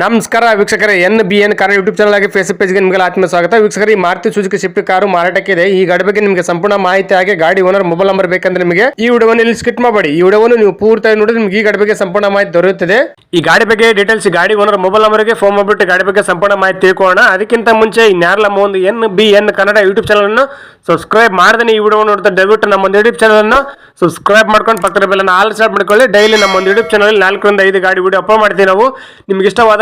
ನಮಸ್ಕಾರ ವೀಕ್ಷಕರೇ, N B N car YouTube channel ಆಗಿ ಫೇಸ್ಬುಕ್ ಪೇಜ್ಗೆ ನಿಮಗೆ ಆತ್ಮ ಸ್ವಾಗತ. ವೀಕ್ಷಕರ, ಈ ಮಾರುತಿ ಸುಜುಕಿ ಶಿಫ್ಟ್ ಕಾರು ಮಾರಾಟಕ್ಕಿದೆ. ಈ ಗಾಡಿ ಬಗ್ಗೆ ನಿಮಗೆ ಸಂಪೂರ್ಣ ಮಾಹಿತಿ ಹಾಗೆ ಗಾಡಿ ಓನರ್ ಮೊಬೈಲ್ ನಂಬರ್ ಬೇಕಂದ್ರೆ ನಿಮಗೆ ಈ ವಿಡಿಯೋವನ್ನು ಇಲ್ಲಿ ಸ್ಕಿಟ್ ಮಾಡಬೇಡಿ. ಈ ವಿಡಿಯೋವನ್ನು ನೀವು ಪೂರ್ತಿ ನೋಡಿದ್ರೆ ನಿಮಗೆ ಈ ಗಾಡಿ ಬಗ್ಗೆ ಸಂಪೂರ್ಣ ಮಾಹಿತಿ ದೊರೆಯುತ್ತದೆ. ಈ ಗಾಡಿ ಬಗ್ಗೆ ಡೀಟೇಲ್ಸ್ ಗಾಡಿ ಓನರ್ ಮೊಬೈಲ್ ನಂಬರ್ಗೆ ಫೋನ್ ಮಾಡಿಬಿಟ್ಟು ಗಾಡಿ ಬಗ್ಗೆ ಸಂಪೂರ್ಣ ಮಾಹಿತಿ ತಿಳ್ಕೊಳ್ಳೋಣ. ಅದಕ್ಕಿಂತ ಮುಂಚೆ ನಮ್ಮ ಒಂದು N B N Kannada YouTube channel ಅನ್ನು ಸಬ್ಸ್ಕ್ರೈಬ್ ಮಾಡದೇ ಈ ವಿಡಿಯೋ ನೋಡ್ತಾ ದಯವಿಟ್ಟು ನಮ್ಮ ಒಂದು ಯೂಟ್ಯೂಬ್ ಚಾನಲ್ ಅನ್ನು ಸಬ್ಸ್ಕ್ರೈಬ್ ಮಾಡ್ಕೊಂಡು ಪಕ್ಕದ ಬೆಲ್ಲ ಆಲ್ ಸ್ಟಾರ್ಟ್ ಮಾಡ್ಕೊಳ್ಳಿ. ಡೈಲಿ ನಮ್ಮ ಒಂದು ಯೂಟ್ಯೂಬ್ ಚಾನಲ್ ನಾಲ್ಕರಿಂದ ಐದು ಗಾಡಿ ವಿಡಿಯೋ ಅಪ್ಲೋಡ್ ಮಾಡ್ತೀವಿ ನಾವು. ನಿಮ್ಗೆ ಇಷ್ಟವಾದ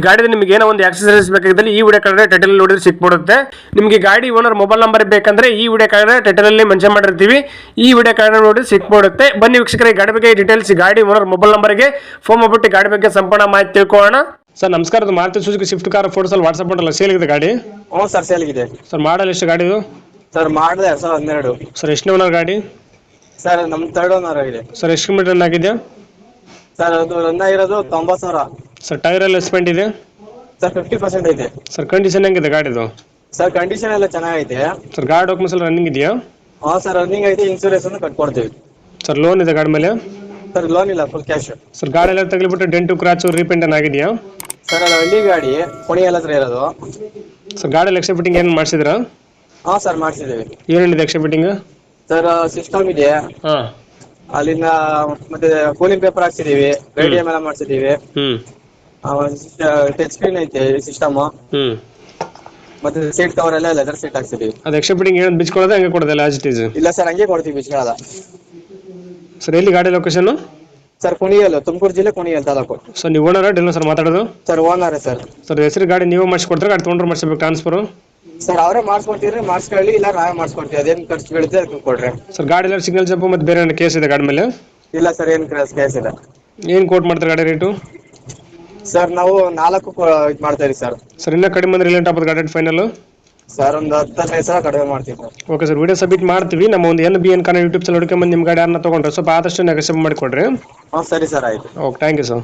ಗಾಡಿದ ನಿಮಗೆ ಏನೋ ಒಂದು ಆಕ್ಸಸರೀಸ್ ಬೇಕಾಗಿದ್ದಲ್ಲಿ ಈ ವಿಡಿಯೋ ಕಾರ್ಡ್ ಟೈಟಲ್ ನೋಡಿದ್ರೆ ಸಿಕ್ಬಿಡುತ್ತೆ. ನಿಮಗೆ ಗಾಡಿ ಓನರ್ ಮೊಬೈಲ್ ನಂಬರ್ ಬೇಕಂದ್ರೆ ಈ ವಿಡಿಯೋ ಕಾರ್ಡ್ ಟೈಟಲ್ ಅಲ್ಲಿ ಮೆನ್ಷನ್ ಮಾಡಿರ್ತೀವಿ. ಈ ವಿಡಿಯೋ ಕಾರ್ಡ್ ನೋಡಿ ಸಿಕ್ಬಿಡುತ್ತೆ. ಬನ್ನಿ ವೀಕ್ಷಕರಿಗೆ ಗಾಡಿ ಬಗ್ಗೆ ಡೀಟೇಲ್ಸ್ ಗಾಡಿ ಓನರ್ ಮೊಬೈಲ್ ನಂಬರ್ಗೆ ಫೋನ್ ಮಾಡ್ಬಿಟ್ಟು ಗಾಡಿ ಬಗ್ಗೆ ಸಂಪೂರ್ಣ ಮಾಹಿತಿ ತಿಳ್ಕೊಳ್ಳೋಣ. ಸರ್ ನಮಸ್ಕಾರ ಇದು Maruti Suzuki Swift car photos ಅಲ್ಲಿ ವಾಟ್ಸ್ಆಪ್ ಮಾಡಲ್ಲ ಸೇಲ್ ಇದೆ ಗಾಡಿ? ಹ್ಞೂ ಸರ್ ಸೇಲ್ ಇದೆ ಸರ್ ಮಾಡಲ್ ಎಷ್ಟು ಗಾಡಿದು ಸರ್ ಮಾಡಿದೆ ಎರಡ್ ಸಾವಿರದ ಹನ್ನೆರಡು. ಸರ್ ಎಷ್ಟು ಓನರ್ ಗಾಡಿ? ಸರ್ ನಮ್ಮ ತರ್ಡ್ ಓನರ್ ಆಗಿದೆ. ಸರ್ ಎಷ್ಟು ಕಿಲೋಮೀಟರ್ ಆಗಿದೆ? ಸರ್ ಅದು ರನ್ ಆಗಿರೋದು ತೊಂಬತ್ತು ಸಾವಿರ. ಸರ್ ಟೈರ್ ಎಲ್ಲ ಸ್ಪೆಂಡ್ ಇದೆ? ಸರ್ ಫಿಫ್ಟಿ ಪರ್ಸೆಂಟ್ ಐತೆ ಸರ್ ಕಂಡೀಷನ್ ಹೆಂಗಿದೆ ಗಾಡಿದು? ಸರ್ ಕಂಡೀಷನ್ ಎಲ್ಲ ಚೆನ್ನಾಗೈತೆ. ಸರ್ ಗಾಡಿ ಡಾಕ್ಯುಮೆಂಟ್ಸ್ ಎಲ್ಲ ರನ್ನಿಂಗ್ ಇದೆಯಾ? ಹಾಂ ಸರ್ ರನ್ನಿಂಗ್ ಐತೆ ಇನ್ಸೂರೆನ್ಸ್ ಅನ್ನು ಕಟ್ಕೊಡ್ತೀವಿ. ಸರ್ ಲೋನ್ ಇದೆ ಗಾಡಿ ಮೇಲೆ? ಸರ್ ಲೋನ್ ಇಲ್ಲ ಫುಲ್ ಕ್ಯಾಶ್ ಸರ್ ಗಾಡಿ ಎಲ್ಲ ತಗಲಿಬಿಟ್ಟು ಡೆಂಟು ಕ್ರಾಚು ರೀಪೇಂಟ್ ಆಗಿದೆಯಾ? ಸರ್ ಅದು ಹಳ್ಳಿ ಗಾಡಿ ಕೊನೆ ಎಲ್ಲ ಹತ್ರ ಇರೋದು. ಸರ್ ಗಾಡಿ ಎಕ್ಸ್ಟ್ರಾ ಫಿಟ್ಟಿಂಗ್ ಏನು ಮಾಡಿಸಿದ್ರಾ ಹಾಂ ಸರ್ ಮಾಡಿಸಿದ್ದೀವಿ. ಏನೇನಿದೆ ಎಕ್ಸ್ಟ್ರಾ ಫಿಟ್ಟಿಂಗ್ ಸರ್ ಸಿಸ್ಟಮ್ ಇದೆ. ಹಾಂ. ಅಲ್ಲಿಂದ ಮತ್ತೆ ಕೂಲಿಂಗ್ ಪೇಪರ್ ಹಾಕ್ಸಿದೀವಿ ರೇಡಿಯಂ ಎಲ್ಲ ಮಾಡಿಸಿದೀವಿ ಹ್ಞೂ ಟಚ್ ಸ್ಕ್ರೀನ್ ಐತೆ ಸಿಸ್ಟಮ್ ಹ್ಮ್. ಮತ್ತೆ ಸೀಟ್ ಕವರ್ ಎಲ್ಲ ಲೆದರ್ ಸೀಟ್ ಹಾಕ್ಸಿದೀವಿ. ಅದು ಎಕ್ಸ್ಟ್ರಾ ಫಿಟ್ಟಿಂಗ್ ಏನು ಬಿಚ್ಕೊಳ್ಳೋದು ಹಂಗೆ ಕೊಡೋದಿಲ್ಲ ಆಸ್ ಇಟ್ ಈಸ್ ಇಲ್ಲ ಸರ್ ಹಂಗೆ ಕೊಡ್ತೀವಿ ಬಿಸ್ಕೊಳ್ಳಲ್ಲ ಸರ್ ಎಲ್ಲಿ ಗಾಡಿ ಲೊಕೇಶನ್ ಸರ್ ಕುಣಿಯಲ್ ತುಮಕೂರು ಜಿಲ್ಲೆ ಕುಣಿಯಲ್ ತಾಲೂಕು. ಸರ್ ನೀವು ಓನರ ಡೆಲ್ಲ ಸರ್ ಮಾತಾಡೋದು? ಸರ್ ಓನರ್ ಸರ್ ಸರ್ ಹೆಸರು ಗಾಡಿ ನೀವು ಮಾಡಿಸ್ಕೊಡ್ತಾರೆ ಗಾಡಿ ತೊಗೊಂಡ್ರೆ ಮಾಡಿಸ್ಬೇಕು ಟ್ರಾನ್ಸ್ಫರ್ ಸರ್ ಅವರೇ ಮಾಡಿಸ್ಕೊಡ್ತೀರಿ ಮಾಡಿಸ್ಕೊಳ್ಳಿ ಇಲ್ಲ ನಾವೇ ಮಾಡಿಸ್ಕೊಡ್ತೀವಿ ಅದೇನು ಖರ್ಚು ಬೀಳುತ್ತೆ ಅದಕ್ಕೆ ಕೊಡ್ರಿ. ಸರ್ ಗಾಡಿ ಎಲ್ಲ ಸಿಗ್ನಲ್ ಜಂಪು ಮತ್ತೆ ಬೇರೆ ಕೇಸ್ ಇದೆ ಗಾಡಿ ಮೇಲೆ? ಇಲ್ಲ ಸರ್ ಏನು ಕೇಸ್ ಇಲ್ಲ. ಏನು ಕೋಟ್ ಮಾಡ್ತಾರೆ ಗಾಡಿ ರೇಟು ಸರ್ ನಾವು ನಾಲ್ಕು ಇದು ಮಾಡ್ತಾ ಇದೀವಿ ಸರ್ ಸರ್ ಇನ್ನ ಕಡಿಮೆ ಅಂದ್ರೆ ರಿಲೇಟ್ ಆಗ್ಬೋದು ಗಾರ್ಡನ್ ಫೈನಲ್ ಸರ್ ಒಂದು ಹತ್ತೈದು ಸಾವಿರ ಕಡಿಮೆ ಮಾಡ್ತೀವಿ sir okay sir video submit ಮಾಡ್ತೀವಿ. ನಮ್ಮ ಒಂದು N B N Kannada YouTube channel ಹುಡ್ಕೊಂಬಂದು ನಿಮ್ಮ ಗಾಡಿ ಯಾರನ್ನ ತೊಗೊಂಡ್ರೆ ಸ್ವಲ್ಪ ಆದಷ್ಟು ನೆಗೆಸಬ್ ಮಾಡಿಕೊಡ್ರಿ. ಹಾಂ ಸರಿ ಸರ್ ಆಯ್ತು. Okay thank you sir